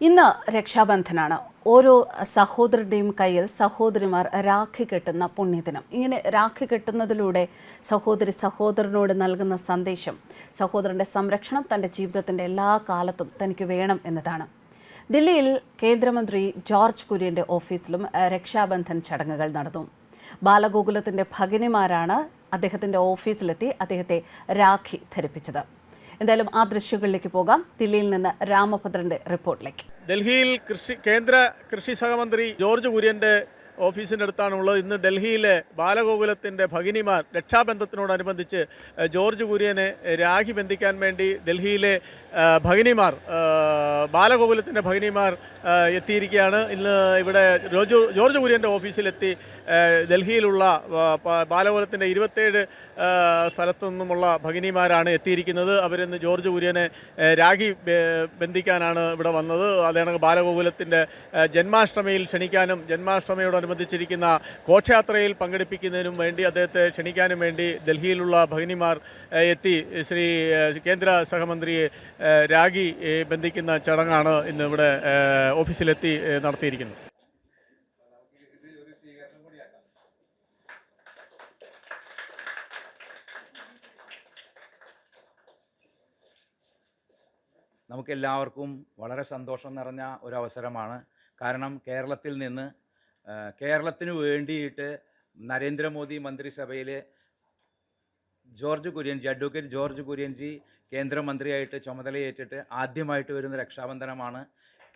ഇന്ന് രക്ഷാബന്ധനാണ്. ഓരോ സഹോദരരുടെയും കയ്യിൽ സഹോദരിമാർ രാഖി കെട്ടുന്ന പുണ്യദിനം. ഇങ്ങനെ രാഖി കെട്ടുന്നതിലൂടെ സഹോദരി സഹോദരനോട് നൽകുന്ന സന്ദേശം സഹോദരന്റെ സംരക്ഷണം തന്റെ ജീവിതത്തിന്റെ എല്ലാ കാലത്തും തനിക്ക് വേണം എന്നതാണ്. ദില്ലിയിൽ കേന്ദ്രമന്ത്രി ജോർജ് കുര്യന്റെ ഓഫീസിലും രക്ഷാബന്ധൻ ചടങ്ങുകൾ നടന്നു. ബാലഗോകുലത്തിന്റെ ഭഗിനിമാരാണ് അദ്ദേഹത്തിന്റെ ഓഫീസിലെത്തി അദ്ദേഹത്തെ രാഖി ധരിപ്പിച്ചത്. എന്തായാലും ആ ദൃശ്യങ്ങളിലേക്ക് പോകാം. ദില്ലിയിൽ നിന്ന് രാമഭദ്രന്റെ റിപ്പോർട്ടിലേക്ക്. ഡൽഹിയിൽ കൃഷി കേന്ദ്ര കൃഷി സഹമന്ത്രി ജോർജ് കുര്യന്റെ ഓഫീസിന്റെ അടുത്താണുള്ളത്. ഇന്ന് ഡൽഹിയിലെ ബാലഗോകുലത്തിന്റെ ഭഗിനിമാർ രക്ഷാബന്ധത്തിനോടനുബന്ധിച്ച് ജോർജ് കുര്യനെ രാഖി ബന്ധിക്കാൻ വേണ്ടി ഡൽഹിയിലെ ഭഗിനിമാർ ബാലഗോകുലത്തിന്റെ ഭഗിനിമാർ എത്തിയിരിക്കുകയാണ്. ഇന്ന് ഇവിടെ ജോർജ് ജോർജ് കുര്യന്റെ ഓഫീസിലെത്തി ഡൽഹിയിലുള്ള ബാലഗോകുലത്തിന്റെ ഇരുപത്തേഴ് സ്ഥലത്തു നിന്നുമുള്ള ഭഗിനിമാരാണ് എത്തിയിരിക്കുന്നത്. അവരിന്ന് ജോർജ് കുര്യനെ രാഖി ബന്ധിക്കാനാണ് ഇവിടെ വന്നത്. അതേണക്ക് ബാലഗോകുലത്തിന്റെ ജന്മാഷ്ടമിയിൽ ക്ഷണിക്കാനും ജന്മാഷ്ടമിയോടനുബന്ധിച്ചിരിക്കുന്ന ഘോഷയാത്രയിൽ പങ്കെടുപ്പിക്കുന്നതിനും വേണ്ടി അദ്ദേഹത്തെ ക്ഷണിക്കാനും വേണ്ടി ഡൽഹിയിലുള്ള ഭഗിനിമാർ എത്തി. ശ്രീ കേന്ദ്ര സഹമന്ത്രിയെ രാഗി ബന്ധിക്കുന്ന ചടങ്ങാണ് ഇന്ന് ഇവിടെ ഓഫീസിലെത്തി നടത്തിയിരിക്കുന്നത്. നമുക്കെല്ലാവർക്കും വളരെ സന്തോഷം നിറഞ്ഞ ഒരവസരമാണ് കാരണം കേരളത്തിൽ നിന്ന് കേരളത്തിന് വേണ്ടിയിട്ട് നരേന്ദ്രമോദി മന്ത്രിസഭയിൽ ജോർജ് കുര്യൻജി അഡ്വക്കേറ്റ് ജോർജ് കുര്യൻജി കേന്ദ്രമന്ത്രിയായിട്ട് ചുമതലയേറ്റിട്ട് ആദ്യമായിട്ട് വരുന്ന രക്ഷാബന്ധനമാണ്.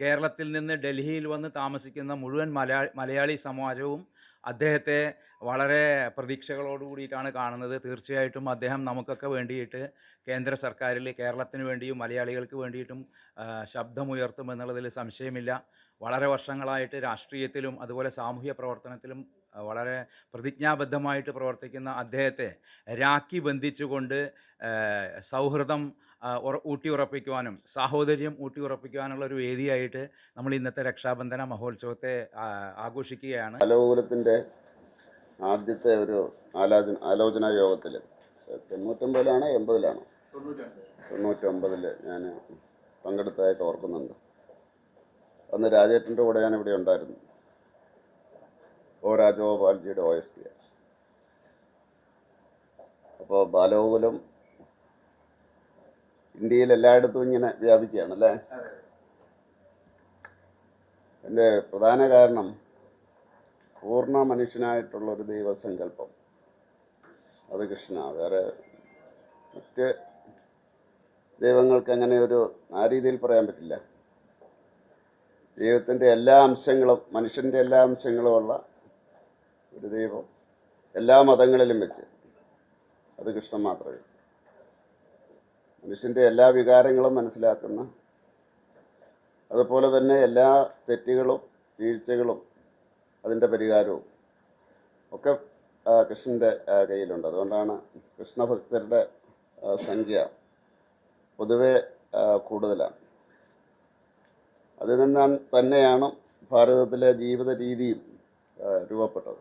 കേരളത്തിൽ നിന്ന് ഡൽഹിയിൽ വന്ന് താമസിക്കുന്ന മുഴുവൻ മലയാ മലയാളി സമാജവും അദ്ദേഹത്തെ വളരെ പ്രതീക്ഷകളോട് കൂടിയിട്ടാണ് കാണുന്നത്. തീർച്ചയായിട്ടും അദ്ദേഹം നമുക്കൊക്കെ വേണ്ടിയിട്ട് കേന്ദ്ര സർക്കാരിൽ കേരളത്തിന് വേണ്ടിയും മലയാളികൾക്ക് വേണ്ടിയിട്ടും ശബ്ദമുയർത്തും ശബ്ദമുയർത്തുമെന്നുള്ളതിൽ സംശയമില്ല. വളരെ വർഷങ്ങളായിട്ട് രാഷ്ട്രീയത്തിലും അതുപോലെ സാമൂഹ്യ പ്രവർത്തനത്തിലും വളരെ പ്രതിജ്ഞാബദ്ധമായിട്ട് പ്രവർത്തിക്കുന്ന അദ്ദേഹത്തെ രാഖി ബന്ധിച്ചുകൊണ്ട് സൗഹൃദം ഊട്ടിയുറപ്പിക്കുവാനും സാഹോദര്യം ഊട്ടിയുറപ്പിക്കുവാനുള്ള ഒരു വേദിയായിട്ട് നമ്മൾ ഇന്നത്തെ രക്ഷാബന്ധന മഹോത്സവത്തെ ആഘോഷിക്കുകയാണ്. ബാലഗോകുലത്തിന്റെ ആദ്യത്തെ ഒരു ആലോചന ആലോചനാ യോഗത്തിൽ തൊണ്ണൂറ്റൊമ്പതിലാണോ എൺപതിലാണോ? തൊണ്ണൂറ്റൊമ്പതിൽ ഞാൻ പങ്കെടുത്തതായിട്ട് ഓർക്കുന്നുണ്ട്. അന്ന് രാജേട്ടന്റെ കൂടെ ഞാൻ ഇവിടെ ഉണ്ടായിരുന്നു. ഓ രാജഗോപാൽജിയുടെ ഒ എസ് ടി അപ്പോൾ ബാലഗോകുലം ഇന്ത്യയിൽ എല്ലായിടത്തും ഇങ്ങനെ വ്യാപിക്കുകയാണ് അല്ലേ? എന്റെ പ്രധാന കാരണം പൂർണ മനുഷ്യനായിട്ടുള്ളൊരു ദൈവസങ്കല്പം. അത് കൃഷ്ണ വേറെ മറ്റ് ദൈവങ്ങൾക്ക് അങ്ങനെ ഒരു ആ രീതിയിൽ പറയാൻ പറ്റില്ല. ദൈവത്തിന്റെ എല്ലാ അംശങ്ങളും മനുഷ്യന്റെ എല്ലാ അംശങ്ങളും ഉള്ള ഒരു ദൈവം എല്ലാ മതങ്ങളിലും വെച്ച് അത് കൃഷ്ണൻ മാത്രമേ മനുഷ്യന്റെ എല്ലാ വികാരങ്ങളും മനസ്സിലാക്കുന്ന അതുപോലെ തന്നെ എല്ലാ തെറ്റുകളും വീഴ്ചകളും അതിന്റെ പരിഹാരവും ഒക്കെ കൃഷ്ണന്റെ കയ്യിലുണ്ട്. അതുകൊണ്ടാണ് കൃഷ്ണഭക്തരുടെ സംഖ്യ പൊതുവെ കൂടുതലാണ്. അതിൽ നിന്നാണ് തന്നെയാണ് ഭാരതത്തിലെ ജീവിത രീതിയും രൂപപ്പെട്ടത്.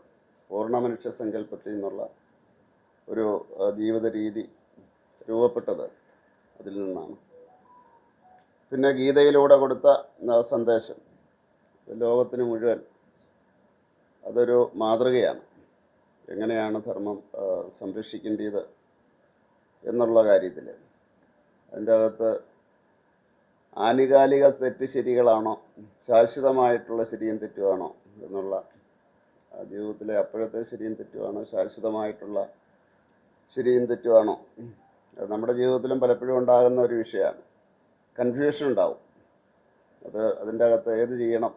പൂർണ മനുഷ്യ സങ്കല്പത്തിൽ നിന്നുള്ള ഒരു ജീവിത രീതി രൂപപ്പെട്ടത് അതിൽ നിന്നാണ്. പിന്നെ ഗീതയിലൂടെ കൊടുത്ത സന്ദേശം ലോകത്തിന് മുഴുവൻ അതൊരു മാതൃകയാണ്. എങ്ങനെയാണ് ധർമ്മം സംരക്ഷിക്കേണ്ടത് എന്നുള്ള കാര്യത്തിൽ അതിന്റെ അകത്ത് ആനുകാലിക തെറ്റ് ശരികളാണോ? ശാശ്വതമായിട്ടുള്ള ശരിയും തെറ്റുമാണോ? എന്നുള്ള ജീവിതത്തിലെ അപ്പോഴത്തെ ശരിയും തെറ്റുമാണോ? ശാശ്വതമായിട്ടുള്ള ശരിയും തെറ്റുമാണോ? അത് നമ്മുടെ ജീവിതത്തിലും പലപ്പോഴും ഉണ്ടാകുന്ന ഒരു വിഷയമാണ്. കൺഫ്യൂഷൻ ഉണ്ടാവും. അത് അതിന്റെ അകത്ത് ഏത് ചെയ്യണം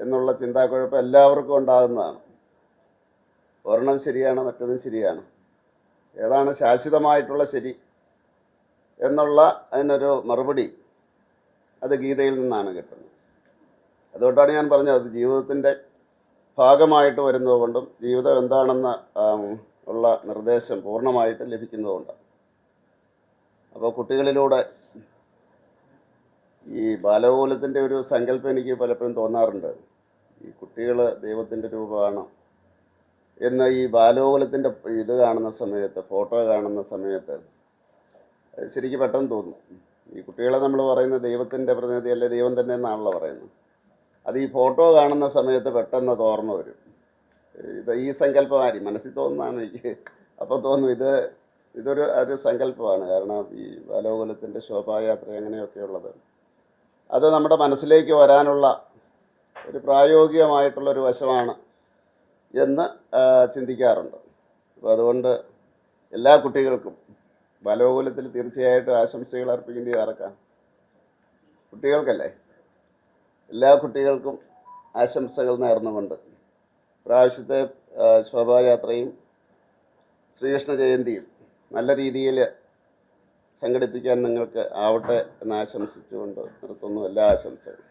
എന്നുള്ള ചിന്താക്കുഴപ്പം എല്ലാവർക്കും ഉണ്ടാകുന്നതാണ്. ഒരെണ്ണം ശരിയാണ് മറ്റതും ശരിയാണ്. ഏതാണ് ശാശ്വതമായിട്ടുള്ള ശരി എന്നുള്ള അതിനൊരു മറുപടി അത് ഗീതയിൽ നിന്നാണ് കിട്ടുന്നത് അതുകൊണ്ടാണ് ഞാൻ പറഞ്ഞത് അത് ജീവിതത്തിന്റെ ഭാഗമായിട്ട് വരുന്നതുകൊണ്ടും ജീവിതം എന്താണെന്ന് ഉള്ള നിർദ്ദേശം പൂർണമായിട്ട് ലഭിക്കുന്നതുകൊണ്ടാണ് അപ്പോൾ കുട്ടികളിലൂടെ ഈ ബാലകോലത്തിന്റെ ഒരു സങ്കല്പം എനിക്ക് പലപ്പോഴും തോന്നാറുണ്ട്. ഈ കുട്ടികൾ ദൈവത്തിന്റെ രൂപമാണ് എന്ന് ഈ ബാലഗോകുലത്തിന്റെ ഇത് കാണുന്ന സമയത്ത് ഫോട്ടോ കാണുന്ന സമയത്ത് ശരിക്കും പെട്ടെന്ന് തോന്നും. ഈ കുട്ടികളെ നമ്മൾ പറയുന്നത് ദൈവത്തിന്റെ പ്രതിനിധി അല്ലെ ദൈവം തന്നെ എന്നാണല്ലോ പറയുന്നത്. അത് ഈ ഫോട്ടോ കാണുന്ന സമയത്ത് പെട്ടെന്ന് തോർന്നു വരും. ഇത് ഈ സങ്കല്പമാരി മനസ്സിൽ തോന്നുന്നതാണ് എനിക്ക് അപ്പോൾ തോന്നും ഇത് ഇതൊരു ഒരു സങ്കല്പമാണ്. കാരണം ഈ ബാലോകുലത്തിന്റെ ശോഭായാത്ര അങ്ങനെയൊക്കെയുള്ളത് അത് നമ്മുടെ മനസ്സിലേക്ക് വരാനുള്ള ഒരു പ്രായോഗികമായിട്ടുള്ളൊരു വശമാണ് എന്ന് ചിന്തിക്കാറുണ്ട്. അപ്പോൾ അതുകൊണ്ട് എല്ലാ കുട്ടികൾക്കും ബാലോകുലത്തിൽ തീർച്ചയായിട്ടും ആശംസകൾ അർപ്പിക്കേണ്ടി ആർക്കാണ് കുട്ടികൾക്കല്ലേ? എല്ലാ കുട്ടികൾക്കും ആശംസകൾ നേർന്നുകൊണ്ട് പ്രാവശ്യത്തെ ശോഭായാത്രയും ശ്രീകൃഷ്ണ ജയന്തിയും നല്ല രീതിയിൽ സംഘടിപ്പിക്കാൻ നിങ്ങൾക്ക് ആവട്ടെ എന്ന് ആശംസിച്ചുകൊണ്ട് നിർത്തുന്നു. എല്ലാ ആശംസകളും.